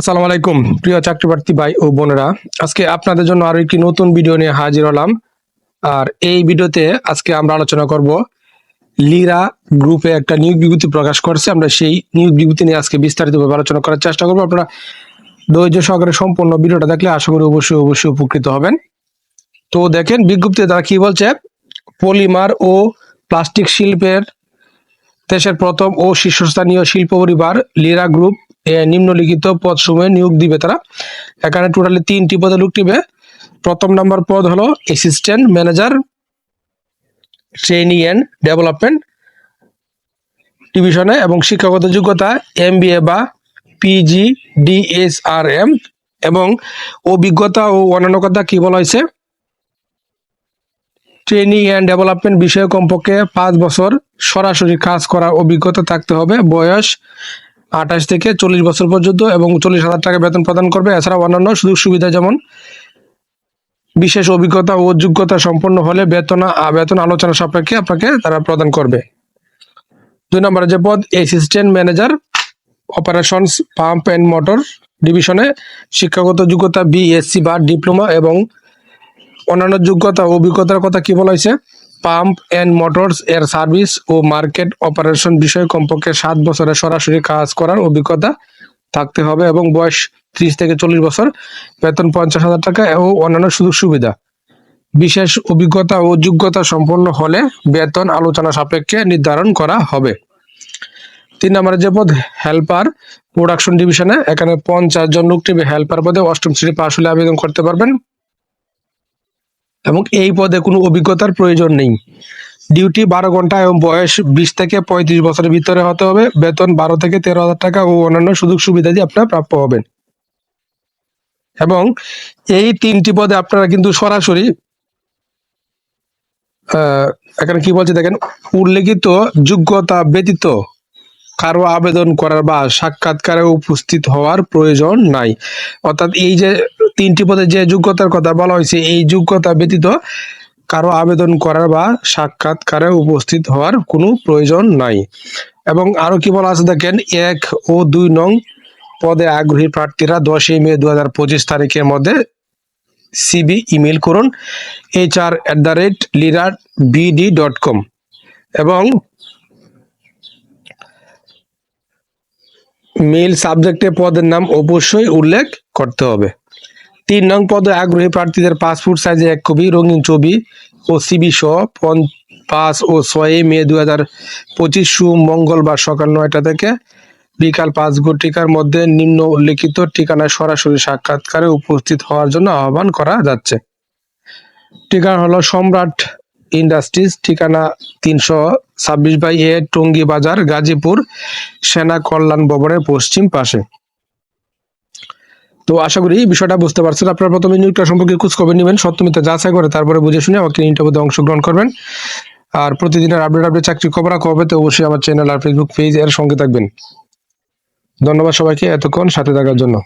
আসসালামু আলাইকুম, প্রিয় চাকরি প্রার্থী ভাই ও বোনেরা। আজকে আপনাদের জন্য আরও একটি নতুন ভিডিও নিয়ে হাজির হলাম। আর এই ভিডিওতে আজকে আমরা আলোচনা করব লিরা গ্রুপে একটা নিয়োগ বিজ্ঞপ্তি প্রকাশ করছে। আমরা সেই নিয়োগ বিজ্ঞপ্তি নিয়ে আজকে বিস্তারিতভাবে আলোচনা করার চেষ্টা করব। আপনারা ধৈর্য সহকারে সম্পূর্ণ ভিডিওটা দেখলে আশা করি অবশ্যই অবশ্যই উপকৃত হবেন। তো দেখেন, বিজ্ঞপ্তিতে তারা কি বলছে? পলিমার ও প্লাস্টিক শিল্পের দেশের প্রথম ও শীর্ষস্থানীয় শিল্প পরিবার লিরা গ্রুপ নিম্নলিখিত পদ সময়ে নিয়োগ দিবে তারা। এখানে টোটালি তিনটি পদে লোক দিবে প্রথম নাম্বার পদ হলো assistant manager training and development ডিভিশনে এবং শিক্ষাগত যোগ্যতা এম বা পিজি ডিএসআরএম এবং অভিজ্ঞতা ও অন্যান্য কথা কি বলা হয়েছে? ট্রেনিং অ্যান্ড ডেভেলপমেন্ট বিষয়ে কমপক্ষে পাঁচ বছর সরাসরি কাজ করার অভিজ্ঞতা থাকতে হবে। বয়স আঠাশ থেকে চল্লিশ বছর পর্যন্ত এবং চল্লিশ হাজার টাকা বেতন প্রদান করবে। এছাড়া অন্যান্য সুযোগ সুবিধা যেমন বিশেষ অভিজ্ঞতা ও যোগ্যতা সম্পন্ন হলে বেতন বেতন আলোচনা সাপেক্ষে আপনাকে তারা প্রদান করবে। দুই নম্বরে যে পদ assistant manager operations pump and motor ডিভিশনে শিক্ষাগত যোগ্যতা বিএসসি বা ডিপ্লোমা এবং অন্যান্য যোগ্যতা ও অভিজ্ঞতার কথা কি বলা হয়েছে? পাম্প অ্যান্ড মোটরস এর সার্ভিস ও মার্কেট অপারেশন বিষয়ে কমপক্ষে সাত বছরের সরাসরি কাজ করার অভিজ্ঞতা থাকতে হবে এবং বয়স ত্রিশ থেকে চল্লিশ বছর, বেতন পঞ্চাশ হাজার টাকা ও অন্যান্য সুযোগ সুবিধা। বিশেষ অভিজ্ঞতা ও যোগ্যতা সম্পন্ন হলে বেতন আলোচনা সাপেক্ষে নির্ধারণ করা হবে। তিন নম্বরে যে পদ হেল্পার প্রোডাকশন ডিভিশনে এখানে পঞ্চাশ জন লোক টিভি হেল্পার পদে অষ্টম শ্রেণি পাশ হলে আবেদন করতে পারবেন। এবং এই পদে কোনো অভিজ্ঞতার প্রয়োজন নেই। ডিউটি বারো ঘণ্টা এবং বয়স বিশ থেকে পঁয়ত্রিশ বছরের ভিতরে হতে হবে। বেতন বারো থেকে তেরো হাজার টাকা ও অন্যান্য সুযোগ সুবিধা দিয়ে আপনারা প্রাপ্য হবেন। এবং এই তিনটি পদে আপনারা কিন্তু সরাসরি এখানে কি বলছে দেখেন, উল্লেখিত যোগ্যতা ব্যতীত কারও আবেদন করার বা সাক্ষাৎকারে উপস্থিত হওয়ার প্রয়োজন নাই। অর্থাৎ এই যে তিনটি পদে যে যোগ্যতার কথা বলা হয়েছে, এই যোগ্যতা ব্যতীত কারও আবেদন করার বা সাক্ষাৎকারে উপস্থিত হওয়ার কোনো প্রয়োজন নাই। এবং আরও কি বলা আছে দেখেন, এক ও দুই নং পদে আগ্রহী প্রার্থীরা দশই মে দু হাজার পঁচিশ তারিখের মধ্যে সিবি ইমেল করুন H R at the rate লিরার BD dot com এবং মেল সাবজেক্টে পদের নাম অবশ্যই উল্লেখ করতে হবে। তিন নং পদে আগ্রহী প্রার্থীদের পাসপোর্ট সাইজে এক কপি, রঙিন ছবি ও সিবি সহ পাঁচ ও ছয় মে দু হাজার পঁচিশ সু মঙ্গলবার সকাল নয়টা থেকে বিকাল পাঁচ ঘটিকার মধ্যে নিম্ন উল্লেখিত ঠিকানায় সরাসরি সাক্ষাৎকারে উপস্থিত হওয়ার জন্য আহ্বান করা যাচ্ছে। ঠিকানা হলো সম্রাট ইন্ডাস্ট্রিজ, ঠিকানা তিনশো ছাব্বিশ বাই এ টঙ্গী বাজার গাজীপুর, সেনা কল্যাণ ভবনের পশ্চিম পাশে। তো আশা করি বিষয়টা বুঝতে পারছেন। আপনারা প্রথমে নিয়োগটা সম্পর্কে খোঁজ খবর নেবেন সত্যমিতা যাচাই করে তারপরে বুঝে শুনে আমাকে ইন্টারভিউতে অংশগ্রহণ করবেন। আর প্রতিদিনের আপডেট আপডেট চাকরি খবর হবে তো অবশ্যই আমার চ্যানেল আর ফেসবুক পেজ এর সঙ্গে থাকবেন। ধন্যবাদ সবাইকে এতক্ষণ সাথে থাকার জন্য।